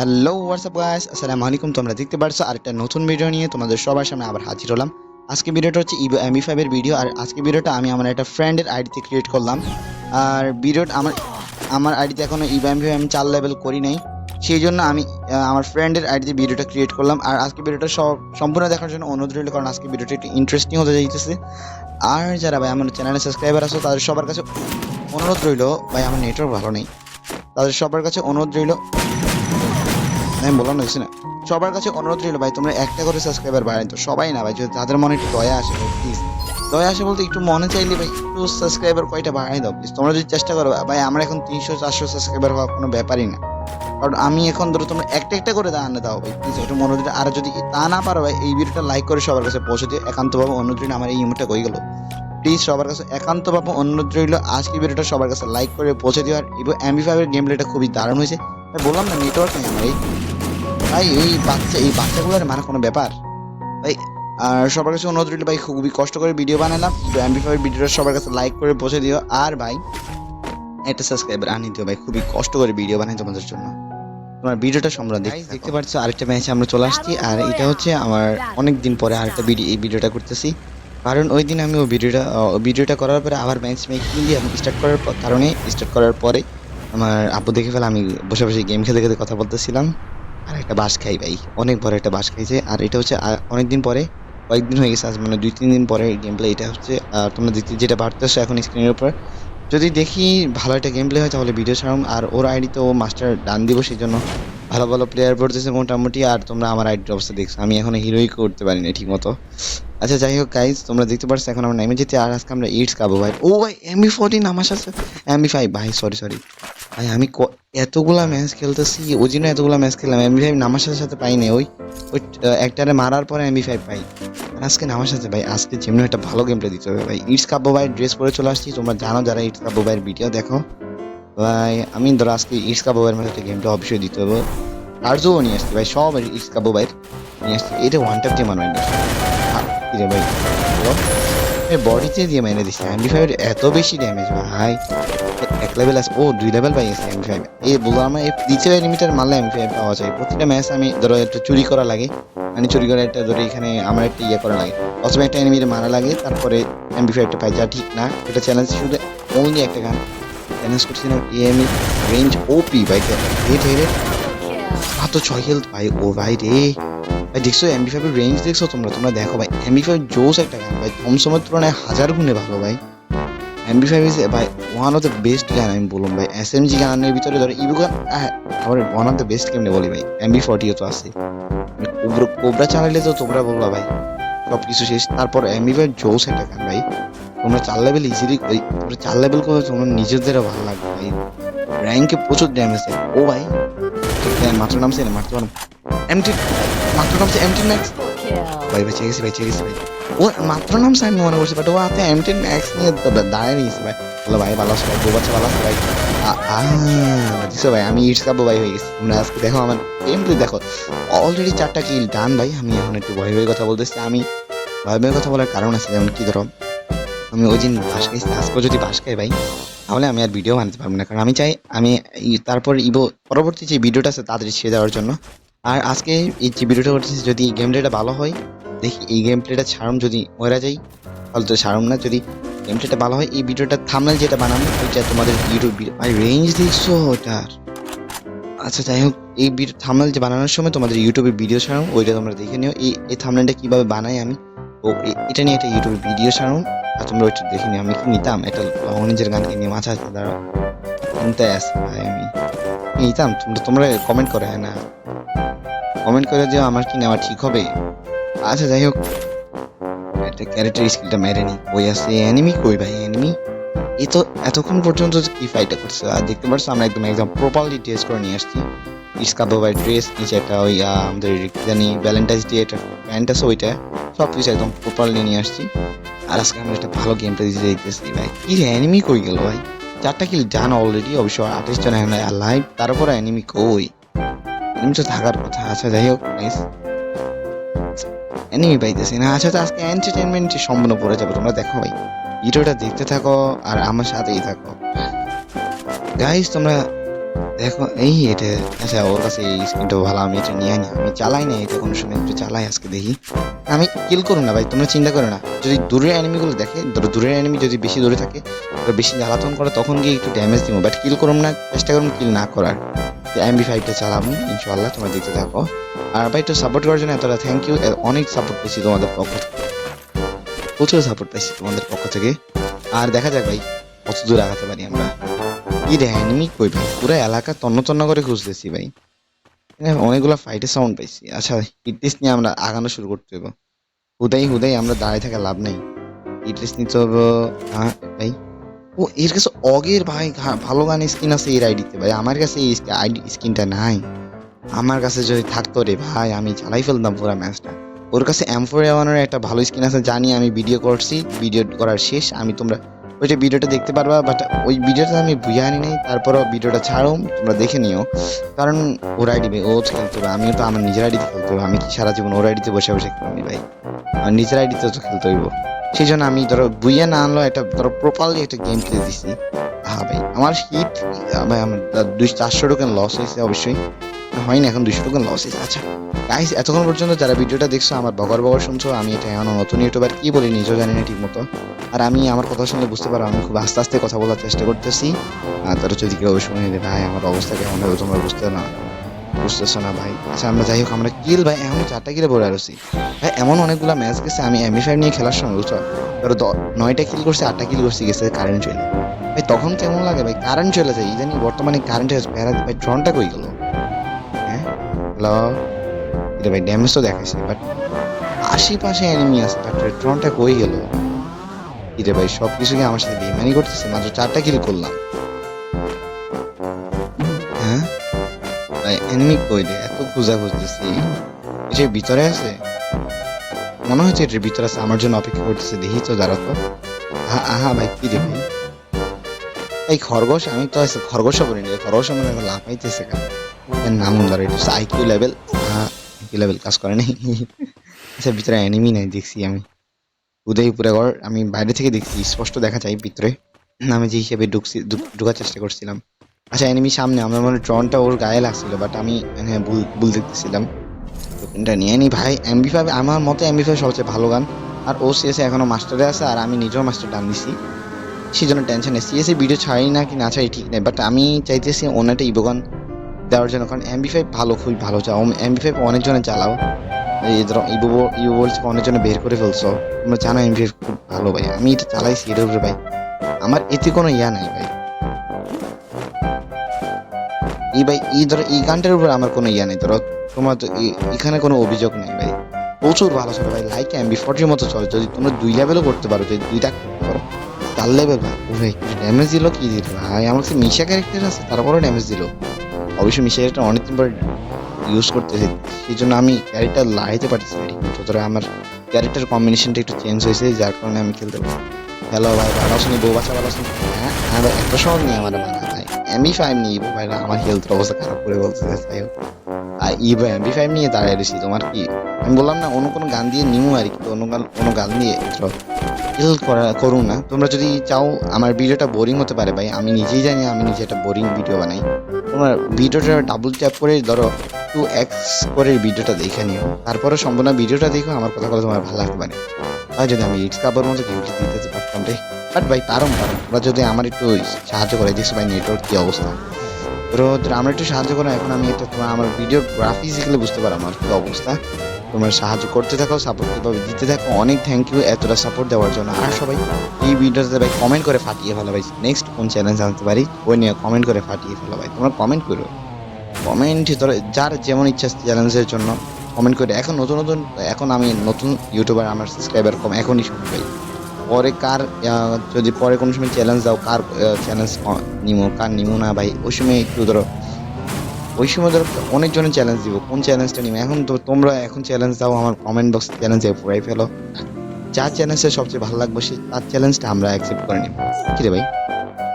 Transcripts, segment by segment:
Hello WhatsApp guys আসসালামু আলাইকুম তোমরা দেখতে পারছ আরেকটা নতুন ভিডিও নিয়ে। তোমাদের সবার সামনে আবার হাজির হলাম। আজকে ভিডিওটা হচ্ছে ইভো এমবি ফাইভের ভিডিও আর আজকে ভিডিওটা আমি আমার একটা ফ্রেন্ডের আইডিতে ক্রিয়েট করলাম। আর ভিডিওটা আমার আমার আইডিতে এখনও ইভো এমবি আমি চার লেভেল করি নাই। সেই জন্য আমি আমার ফ্রেন্ডের আইডিতে ভিডিওটা ক্রিয়েট করলাম। আর আজকে ভিডিওটা সব, সম্পূর্ণ দেখার জন্য অনুরোধ রইল, কারণ আজকে ভিডিওটা একটু ইন্টারেস্টিং হতে যাইতেছে। আর যারা ভাই আমার চ্যানেলে সাবস্ক্রাইবার আছো, তাদের সবার কাছে অনুরোধ রইল, ভাই আমার নেটওয়ার্ক ভালো নেই। তাদের সবার কাছে অনুরোধ রইল আমি বললাম না না সবার কাছে অনুরোধ রইল ভাই, তোমরা একটা করে সাবস্ক্রাইবার বাড়াই তো সবাই না ভাই, যদি তাদের মনে একটু দয়া আসে ভাই প্লিজ দয়া আসে বলতে একটু মনে চাইলে ভাই, একটু সাবস্ক্রাইবার কয়টা বাড়াই দাও প্লিজ তোমরা যদি চেষ্টা করো, ভাই, আমার এখন তিনশো, চারশো সাবস্ক্রাইবার হওয়া কোনো ব্যাপারই না। কারণ আমি এখন ধরো তোমরা একটা একটা করে দান দাও ভাই প্লিজ একটু মনোযোগ আর যদি তা না পারো ভাই, এই ভিডিওটা লাইক করে সবার কাছে পৌঁছে দিও। একান্তভাবে অনুরোধ আমার এই ইমোটটা কই গেল। প্লিজ সবার কাছে একান্তভাবে অনুরোধ রইল, আজকে ভিডিওটা সবার কাছে লাইক করে পৌঁছে দিও। আর এমবি ফাইভের গেম প্লেটা খুবই দারুণ হয়েছে। বললাম না নেটওয়ার্ক নেই আমার এই ভাই এই বাচ্চা এই বাচ্চাগুলোর মানে কোনো ব্যাপার? ভাই আর সবার কাছে অনুরোধ রইল ভাই খুবই কষ্ট করে ভিডিও বানালাম। এমবি ফাইভ ভিডিওটা সবার কাছে লাইক করে পৌঁছে দিও। আর ভাই একটা সাবস্ক্রাইবার আনি দিও ভাই খুবই কষ্ট করে ভিডিও বানাই তোমাদের জন্য। তোমার ভিডিওটা সম্পূর্ণ দেখতে দেখতে পাচ্ছ আরেকটা ম্যাচে আমরা চলে আসছি। আর এটা হচ্ছে আমার অনেক দিন পরে আরেকটা ভিডিও এই ভিডিওটা করতেছি। কারণ ওই দিন আমি ওই ভিডিওটা ভিডিওটা করার পরে আবার ম্যাচ মেকিং দিয়ে আমি স্টার্ট করার কারণে স্টার্ট করার পরে আমার আপু দেখে ফেলে আমি বসে বসে গেম খেলতে খেতে কথা বলতেছিলাম। আর একটা বাস খাই ভাই, অনেক বড় একটা বাস খাইছে। আর এটা হচ্ছে অনেকদিন পরে, কয়েকদিন হয়ে গেছে, আজ মানে দুই, তিন দিন পরে গেম প্লে এটা হচ্ছে আর তোমরা দেখতে যেটা বাড়তেছো এখন স্ক্রিনের উপর। যদি দেখি ভালো একটা গেম প্লে হয়, তাহলে ভিডিও ছাড়াম আর ওর আইডি তো মাস্টার ডান দিব সেই জন্য ভালো ভালো প্লেয়ার পড়তেছে মোটামুটি, আর তোমরা আমার আইডির অবস্থা দেখছ। আমি এখন হিরোই করতে পারি না ঠিক মতো আচ্ছা যাই হোক গাইজ তোমরা দেখতে পাচ্ছ এখন আমরা নেমে যেতে, আর আজকে আমরা ইটস খাব ভাই। ও ভাই এমবি ফোরটিন আমার সাথে। এমবি ফাইভ ভাই সরি সরি ভাই, আমি এতগুলা ম্যাচ খেলতেছি ওই জন্য এতগুলা ম্যাচ খেললাম এমবি ফাইভ নামার সাথে সাথে পাই না ওই ওই একটারে মারার পরে এমবি ফাইভ পাই। আর আজকে নামার সাথে, ভাই, আজকে যেমনি একটা ভালো গেমটা দিতে হবে, ভাই। ইটস কাব্য ভাই ড্রেস পরে চলে আসছি, তোমরা জানো যারা ইটস কাব্য ভাইয়ের ভিডিও দেখো। ভাই, আমি ধরো আজকে ইটস কাব্য ভাইয়ের মধ্যে গেমটা অবশ্যই দিতে হবে। কার্যও নিয়ে আসছি ভাই, সব ইটস কাব্য ভাইয়ের নিয়ে আসছি। এটা ওয়ান ট্যাপ দিয়ে মানবেন কিরে ভাই? বডিতে দিয়ে মেরে দিচ্ছে এমবি ফাইভের এত বেশি ড্যামেজ ভাই। এক লেভেল আছে। ও, দুই লেভেল পাই গেছে এমবি ফাইভ এই বললাম আমার এই দ্বিতীয় এনিমিটার মারলে এমবি ফাইভ পাওয়া যায়। প্রতিটা ম্যাচ আমি ধরো একটু চুরি করা লাগে। মানে চুরি করে একটা ধরো এখানে আমার একটা ইয়ে করা লাগে। প্রথমে একটা এনিমির মারা লাগে, তারপরে এমবি ফাইভটা পাই। যা ঠিক না, এটা চ্যালেঞ্জ শুধু অনলি একটা গান। চ্যালেঞ্জ করছিলাম এএমই রেঞ্জ ওপি ভাই হেড হেড মাত্র ছয় হেলথ ভাই, ও ভাই রে। ভাই দেখছ এমবি ফাইভের রেঞ্জ দেখছ তোমরা? তোমরা দেখো ভাই এমবি ফাইভ জোস একটা গান। ভাই কম থমসমের তুলনায় হাজার গুণে ভালো ভাই। এমবি ফাইভ ইজ ভাই one of the best gun আমি বললাম ভাই। এস এম জি গানের ভিতরে ধরো ইবু গান আবার ওয়ান অফ দ্য বেস্ট কেমনে বলি ভাই? এমবি ফর্টিও তো আছে। কোবরা চালাইলে তো তোমরা বলবা ভাই সব কিছু শেষ। তারপর এমবি ফাইভ জোস একটা গান ভাই। তোমরা চার লেভেল ইজিলি ওই তোমরা চার লেভেল করে তোমরা নিজেদেরও ভালো লাগবে। ভাই র্যাঙ্কে প্রচুর ড্যামেজ দেয়। ও ভাই ঠিক মাত্র নামছে না মারতে পারো এমটি মাত্র নামছে এমটি ম্যাক্স ভাই ভাই চেয়েছি ভাই চেয়েছি ভাই। ও মাত্র নাম নামছে আমি মনে করছি বাট ও হাতে এমটি ম্যাক্স নিয়ে দাঁড়িয়ে নিয়েছে ভাই। বলো ভাই ভালো আছে ভাই? বছর ভালো আছে ভাই? আ, ভাই আমি ইটস কাব্য ভাই হয়ে গেছি। তোমরা আজকে দেখো আমার গেম দেখো। অলরেডি চারটা কিল ডান ভাই। আমি এখন একটু ভয় ভয় কথা বলতেছি। আমি ভয় ভয় কথা বলার কারণ আছে যেমন কি ধরো আমি ওই দিন বাস আজকে যদি বাস ভাই, তাহলে আমি আর ভিডিও বানাতে পারব না। কারণ আমি চাই, আমি তারপর ইবো পরবর্তী যে ভিডিওটা আছে, তাড়াতাড়ি ছেড়ে দেওয়ার জন্য। আর আজকে এই যে ভিডিওটা করতেছি, যদি এই গেম প্লেটা ভালো হয়, দেখি এই গেম প্লেটা ছাড়ুম যদি ওরা যাই, তাহলে তো ছাড়ুম না। যদি গেম প্লেটা ভালো হয়, এই ভিডিওটা থামনেল যেটা বানাবো, ওইটা তোমাদের ইউটিউব ভাই রেঞ্জ দেখছ ওটার আচ্ছা যাই হোক, এই ভিডিও থামনেল যে বানানোর সময় তোমাদের ইউটিউবে ভিডিও ছাড়াম, ওইটা তোমরা দেখে নিও। এই এই থামনেলটা কীভাবে বানাই আমি ও এটা নিয়ে একটা ইউটিউবে ভিডিও ছাড়াম আর তোমরা ওইটা দেখে আমি কি নিতাম? একটা নিজের গান কিনে মাথা আছে দাঁড়াও। ভাই, আমি নিতাম। তোমরা তোমরা কমেন্ট করে হ্যাঁ না? কমেন্ট করে যে আমার কি নেওয়া ঠিক হবে? আচ্ছা যাই হোক। একটা ক্যারেক্টার স্কিলটা মেরে নি। ওই আছে? অ্যানিমি কই ভাই অ্যানিমি এ তো এতক্ষণ পর্যন্ত কি ফাইটটা করছে? আর দেখতে পাচ্ছ আমরা একদম একদম প্রপারলি টেস্ট করে নিয়ে আসছি। ইসকাবো ভাই ড্রেস নিচে একটা ওই আমাদের জানি ভ্যালেন্টাইন্স ডে একটা প্যান্ট আছে ওইটা। সব কিছু একদম প্রপারলি নিয়ে আসছি। আর আজকে আমরা একটা ভালো গেমটা দিতে যাইতেছি ভাই। কি রে অ্যানিমি কই গেল ভাই? চারটা কিল ডান অলরেডি অবশ্য আঠাশ জন এখন লাইভ তারপর অ্যানিমি কই? এনিমি তো থাকার কথা। আচ্ছা যাই হোক নাইস এনিমি পাইতেছি না। আচ্ছা তো আজকে এন্টারটেনমেন্ট সম্পূর্ণ পড়ে যাবে। তোমরা দেখো ভাই। ভিডিওটা দেখতে থাকো আর আমার সাথেই থাকো। গাইস তোমরা দেখো, এই এটা আচ্ছা ওর কাছে এই স্ক্রিনটা ভালো, আমি এটা নিয়ে আনি। আমি চালাই না এটা কোনো সময় একটু চালাই আজকে দেখি। আমি কিল করুন না ভাই, তোমরা চিন্তা করো না। যদি দূরের অ্যানিমিগুলো দেখে, ধরো দূরের অ্যানিমি যদি বেশি দূরে থাকে বেশি জ্বালাতন করে, তখন গিয়ে একটু ড্যামেজ দিব। বাট কিল করুন না, চেষ্টা করুন কিল না করার। এমবি ফাইভটা চালাবো ইনশাল্লাহ তোমরা দেখতে থাকো। আর ভাই, একটু সাপোর্ট করার জন্য এতটা থ্যাংক ইউ অনেক সাপোর্ট পেয়েছি তোমাদের পক্ষ থেকে। প্রচুর সাপোর্ট পাইছি তোমাদের পক্ষ থেকে। আর দেখা যাক ভাই কত দূর আগাতে পারি আমরা। কি রে কই ভাই? পুরো এলাকা তন্ন তন্ন করে খুঁজতেছি ভাই। অনেকগুলো ফাইটের সাউন্ড পাইছি। আচ্ছা হিটলিস নিয়ে আমরা আগানো শুরু করতে হবে হুদাই হুদাই, আমরা দাঁড়িয়ে থাকা লাভ নেই। হিটলিস নিতে হবে হ্যাঁ ভাই। ও, এর কাছে অগের ভাই ভালো গান স্কিন আছে এর আইডিতে ভাই। আমার কাছে এই আইডি স্কিনটা নাই। আমার কাছে যদি থাকতো রে ভাই, আমি চালাই ফেলতাম পুরো ম্যাচটা ওর কাছে এম ফোর একটা ভালো স্কিন আছে, জানি আমি ভিডিও করছি। ভিডিও করার শেষ, আমি তোমরা ওইটা ভিডিওটা দেখতে পারবা বাট ওই ভিডিওটা আমি বুঝে আনি নাই, তারপরও ভিডিওটা ছাড়ো, তোমরা দেখে নিও। কারণ ওর আইডি ও খেলতে হবে আমিও তো, আমার নিজের আইডিতে খেলতে হবে আমি কি সারা জীবন ওর আইডিতে বসে বসে খেলবি ভাই? আমার নিজের আইডিতে তো খেলতে হইব। সেই জন্য আমি ধরো বুইয়া না আনলো একটা, ধরো প্রপারলি একটা গেম খেলে দিছি। হ্যাঁ ভাই, আমার হিট ভাই, আমার দুই চারশো টোকেন লস হয়েছে অবশ্যই। হয়নি, এখন দুশো টোকেন লস হয়েছে আচ্ছা। গাইস এতক্ষণ পর্যন্ত যারা ভিডিওটা দেখছ, আমার বগর বগর শুনছো, আমি এটা এমন নতুন ইউটিউবার কি বলি নিজেও জানি না ঠিক মতো আর আমি আমার কথা শুনলে বুঝতে পারো, আমি খুব আস্তে আস্তে কথা বলার চেষ্টা করতেছি। তারা যদি কেউ শুনে ভাই, আমার অবস্থা কেমন হবে তোমরা বুঝতে না, বুঝতেছো না ভাই? আচ্ছা আমরা যাই হোক, আমরা কিল ভাই, এমন চারটা কিলে পড়ে আসছি ভাই, এমন অনেকগুলো ম্যাচ গেছে, আমি এমবি ফাইভ নিয়ে খেলার সময়, বুঝছ? ধরো নয়টা কিল করছে, আটটা কিল করছি, গেছে কারেন্ট চলে ভাই, তখন কেমন লাগে ভাই? কারেন্ট চলে যায় জানি বর্তমানে কারেন্ট ভাই, ড্রনটা কই গেল? হ্যাঁ? হ্যালো? এটা ভাই ড্যামেজ তো দেখাইছে বাট আশেপাশে এনিমি আছে বাট ড্রোনটা কই গেল? এটা ভাই সব কিছু কি আমার সাথে বেমানি করতেছে, মাত্র চারটা কিল করলাম। হ্যাঁ? ভাই এনিমি এত খোঁজা খুঁজতেছি ভিতরে আছে? মনে হচ্ছে এটার ভিতরে আছে, আমার জন্য অপেক্ষা করতেছে, দেখি তো তো। আহা আহা ভাই, কি রে ভাই? এই খরগোশ, আমি তো আছে খরগোশও খরগোশ আমার এখন লাফাইতেছে কেন নাম ধরো, এটা আইকিউ লেভেল আইকিউ লেভেল কাজ করে নাই। আচ্ছা ভিতরে অ্যানিমি নাই, দেখছি আমি। উদয়পুরে ঘর আমি বাইরে থেকে দেখছি, স্পষ্ট দেখা যায় ভিতরে। আমি যে হিসেবে ঢুকছি ঢুক- ঢোকার চেষ্টা করছিলাম। আচ্ছা এনিমি সামনে, আমার মনে ড্রনটা ওর গায়ে লাগছিল বাট আমি হ্যাঁ ভুল ভুল দেখতেছিলাম। টোকেনটা নিয়ে নি ভাই এমবি ফাইভ আমার মতে এমবি ফাইভ সবচেয়ে ভালো গান। আর ও সিএসএ এখনও মাস্টারে আছে, আর আমি নিজেও মাস্টার ডান দিছি। সেই জন্য টেনশন নেই সিএসএ ভিডিও ছাড়ি না কি না ছাড়ি ঠিক নেই বাট আমি চাইতেছি অন্য একটা ইবোগান দেওয়ার জন্য, কারণ এমবি ফাইভ ভালো, খুবই ভালো চাও। এমবি ফাইভ অনেকজনে চালাও। এই ইবো বলছে অনেকজনে বের করে ফেলছো। তোমরা জানো ফাইভ খুব ভালো ভাই। আমি এটা চালাইছি এটার ভাই। আমার এতে কোনো ইয়া নাই ভাই। এই ভাই, এই ধরো, এই গানটার উপরে আমার কোনো ইয়া নেই। ধরো, তোমার এখানে কোনো অভিযোগ নেই ভাই। প্রচুর ভালো চলে ভাই। লাইক এমবি ফোর্টির মতো চলে। যদি তোমরা দুই লেভেলও করতে পারো, যদি দুইটা করতে পারো চার লেভেল ভাই ভাই ড্যামেজ দিল, কি দিল? ভাই, আমার কাছে মিশা ক্যারেক্টার আছে তারপরে ড্যামেজ দিল। অবশ্যই মিশা ক্যারেক্টার অনেকদিন পরে ইউজ করতেছি। সেই জন্য আমি ক্যারেক্টার লাগাইতে পারতেছি না ঠিক মতো। ধরো আমার ক্যারেক্টার কম্বিনেশনটা একটু চেঞ্জ হয়েছে, যার কারণে আমি খেলতে পারি হ্যালো ভাই, ভালো আছেন বউ বাচ্চা ভালো আছেন হ্যাঁ হ্যাঁ ভাই, একটা শখ নিয়ে আমার মারা ভাই। এমবি ফাইভ নিয়ে ইবো ভাই আমার হেলথের অবস্থা খারাপ করে বলতেছে যাই হোক। আর ইভো এমবি ফাইভ নিয়ে দাঁড়িয়ে রয়েছি, তোমার কি? আমি বললাম না, অন্য কোনো গান দিয়ে নিমু আর কি, অন্য গান কোনো গান দিয়ে কিল করা, করুন না। তোমরা যদি চাও আমার ভিডিওটা বোরিং হতে পারে ভাই, আমি নিজেই জানি আমি নিজে একটা বোরিং ভিডিও বানাই। তোমার ভিডিওটা ডাবল ট্যাপ করে ধরো টু এক্স করে ভিডিওটা দেখে নিও। তারপরে সম্পূর্ণ ভিডিওটা দেখো, আমার কথা কথা তোমার ভালো লাগবে আর যদি আমি ইটস কাপড় মতো গেমটি দিতে পারতাম রে। বাট ভাই পারম ওরা যদি আমার একটু সাহায্য করে, দেখছ ভাই নেটওয়ার্ক কি অবস্থা? তো আমরা একটু সাহায্য করো, এখন আমি এটা তোমার আমার ভিডিও গ্রাফিক্যালি বুঝতে পারো আমার কি অবস্থা। তোমরা সাহায্য করতে থাকো সাপোর্ট কীভাবে দিতে থাকো, অনেক থ্যাংক ইউ এতটা সাপোর্ট দেওয়ার জন্য। আর সবাই এই ভিডিওতে ভাই কমেন্ট করে ফাটিয়ে ফেলো ভাই। নেক্সট কোন চ্যানেল জানতে পারি, ওই নিয়ে কমেন্ট করে ফাটিয়ে ফেলো ভাই। তোমরা কমেন্ট করো। কমেন্ট ধরো, যার যেমন ইচ্ছা চ্যালেঞ্জের জন্য কমেন্ট করে। এখন নতুন নতুন, এখন আমি নতুন ইউটিউবার আমার সাবস্ক্রাইবার কম, এখনই শুনি ভাই পরে কার যদি পরে কোনো সময় চ্যালেঞ্জ দাও, কার চ্যালেঞ্জ নিমো, কার নিমো না ভাই, ওই সময় একটু ধরো, ওই সময় ধরো অনেকজনের চ্যালেঞ্জ দিব, কোন চ্যালেঞ্জটা নিবে এখন তো তোমরা এখন চ্যালেঞ্জ দাও, আমার কমেন্ট বক্স চ্যালেঞ্জে পুরাই ফেলো। যার চ্যালেঞ্জটা সবচেয়ে ভালো লাগবে, সে, তার চ্যালেঞ্জটা আমরা অ্যাকসেপ্ট করে নিব। কি রে ভাই?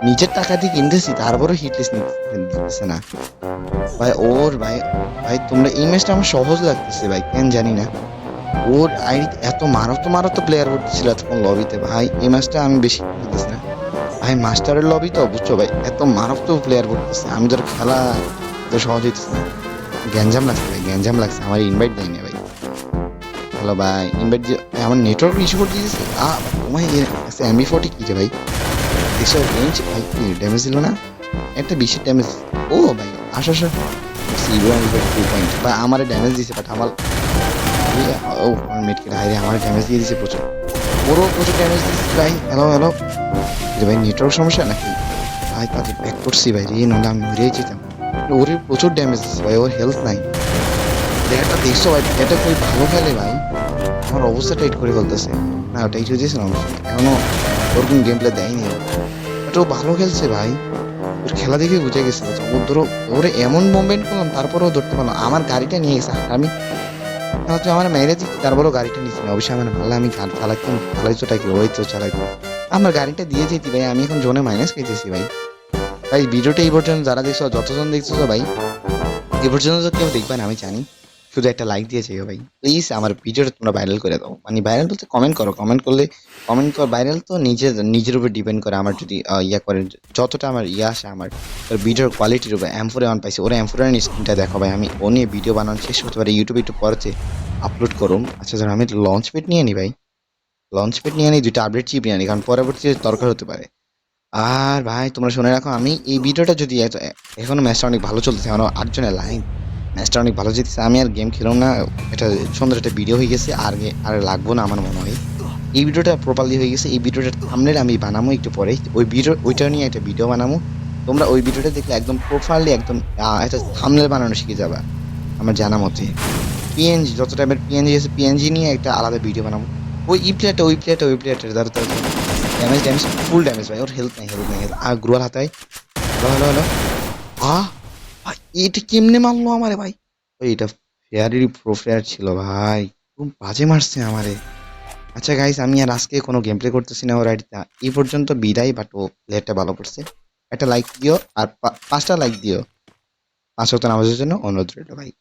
নিজের টাকা দিয়ে কিনতেছি তারপরে হিট লিস্ট নিতেছে না। ভাই, ওর ভাই ভাই, তোমরা এই ম্যাচটা আমার সহজ লাগতেছে, ভাই, কেন জানি না। ওর আইডি এত মারাত্মক মারাত্মক প্লেয়ার করতেছিল এতক্ষণ লবিতে ভাই, এই ম্যাচটা আমি বেশি খেলতেছি না। ভাই মাস্টারের লবি তো, বুঝছ ভাই, এত মারাত্মক প্লেয়ার করতেছে আমি ধর খেলা তো সহজ হইতেছে না। গ্যাঞ্জাম লাগছে ভাই, গ্যাঞ্জাম লাগছে। আমার ইনভাইট দেয়নি ভাই। হ্যালো ভাই ইনভাইট দিয়ে আমার নেটওয়ার্ক ইস্যু করে দিয়েছে আ তোমায় এমবি ফোর্টি কি রে ভাই? দেখছ রেঞ্জ ভাই ড্যামেজ দিল না? একটা বিশের ড্যামেজ ও ভাই, আসো আসো। আমার ড্যামেজ দিয়েছে বাট আমার ও, আমার ড্যামেজ দিয়ে প্রচুর। ওরও প্রচুর ড্যামেজ দিয়েছে ভাই। ভাই নেটওয়ার্ক সমস্যা নাকি? ভাই ব্যাক করছি, ভাই, রে আমি ওর প্রচুর ড্যামেজ ভাই, ওর হেলথ নাই। ভাই খুবই ভালো খেলে, ভাই। আমার টাইট করে ফেলতেছে। না ওটা ইস্যু দিয়েছে না অবশ্যই এখনও ওরকম গেম প্লে দেয়নি। ও। ভালো খেলছে ভাই। ওর খেলা দেখে বুঝে গেছে। ও ধরো ওরে এমন মুভমেন্ট করলাম, তারপরেও ধরতে পারলাম আমার গাড়িটা নিয়ে গেছে। আমি তাহলে আমার মেরে দিচ্ছি তারপরেও গাড়িটা নিচ্ছি না। অবশ্যই আমার ভালো, আমি গাড়ি চালাইতাম চালাইছোটা কি? ওই তো চালাইতাম আমার গাড়িটা দিয়ে যেতি ভাই, আমি এখন জোনে মাইনাস খেয়েছি ভাই। ভাই ভিডিওটা এই পর্যন্ত যারা দেখছ, যতজন দেখছ ভাই, এই পর্যন্ত তো কেউ দেখবে না, আমি জানি। শুধু একটা লাইক দিয়ে চাইও ভাই প্লিজ আমার ভিডিওটা তোমরা ভাইরাল করে দাও। মানে ভাইরাল বলতে কমেন্ট করো কমেন্ট করলে কমেন্ট কর ভাইরাল তো নিজের নিজের উপর ডিপেন্ড করে আমার যদি ইয়া করে, যতটা আমার ইয়ে আসে আমার ভিডিওর কোয়ালিটির উপর এম ফোরে অন পাইছে। ওরা এম ফোরের স্ক্রিনটা দেখো ভাই, আমি ও নিয়ে ভিডিও বানানো শেষ করতে পারি ইউটিউবে একটু পরেতে আপলোড করুন আচ্ছা ধর আমি লঞ্চ পেট নিয়ে নিই ভাই। লঞ্চ পেট নিয়ে নিই দুইটা আপডেট চিপ নিয়ে নিই কারণ পরবর্তীতে দরকার হতে পারে। আর ভাই, তোমরা শুনে রাখো, আমি এই ভিডিওটা যদি এখনও ম্যাচটা অনেক ভালো চলতেছে, এখনও আটজনের লাইন ম্যাচটা অনেক ভালো জিতেছে। আমি আর গেম খেলাম না, এটা সুন্দর একটা ভিডিও হয়ে গেছে, আর আর লাগবো না আমার মনে হয়। এই ভিডিওটা প্রপারলি হয়ে গেছে, এই ভিডিওটা থামনেল আমি বানাবো একটু পরে। ওই ভিডিও ওইটা নিয়ে একটা ভিডিও বানাবো তোমরা ওই ভিডিওটা দেখলে একদম প্রপারলি একদম একটা থামনেল বানানো শিখে যাবা, আমার জানা মতে। পিএনজি যত টাইপের পিএনজি আছে পিএনজি নিয়ে একটা আলাদা ভিডিও বানাবো ওই ই প্লেয়ারটা ওই প্লেয়ারটা ওই প্লেয়ারটা তার তার ড্যামেজ ড্যামেজ ফুল ড্যামেজ ভাই, ওর হেলথ নাই হেলথ নাই, health- আর গ্রুয়াল হাতায়। Hello hello hello ah! এটা কেমনে মারলো আমারে ভাই? এটা ফেয়ারেরই প্রো ফেয়ার ছিল ভাই। খুব বাজে মারছে আমারে। আচ্ছা গাইস আমি আর আজকে কোনো গেম প্লে করতেছি না, ওর আইডিটা এই পর্যন্ত বিদায় বাট ও প্লেয়ারটা ভালো করছে। একটা লাইক দিও আর পাঁচটা লাইক দিও। পাঁচ ওয়াক্ত নামাজের জন্য অনুরোধ রইল ভাই।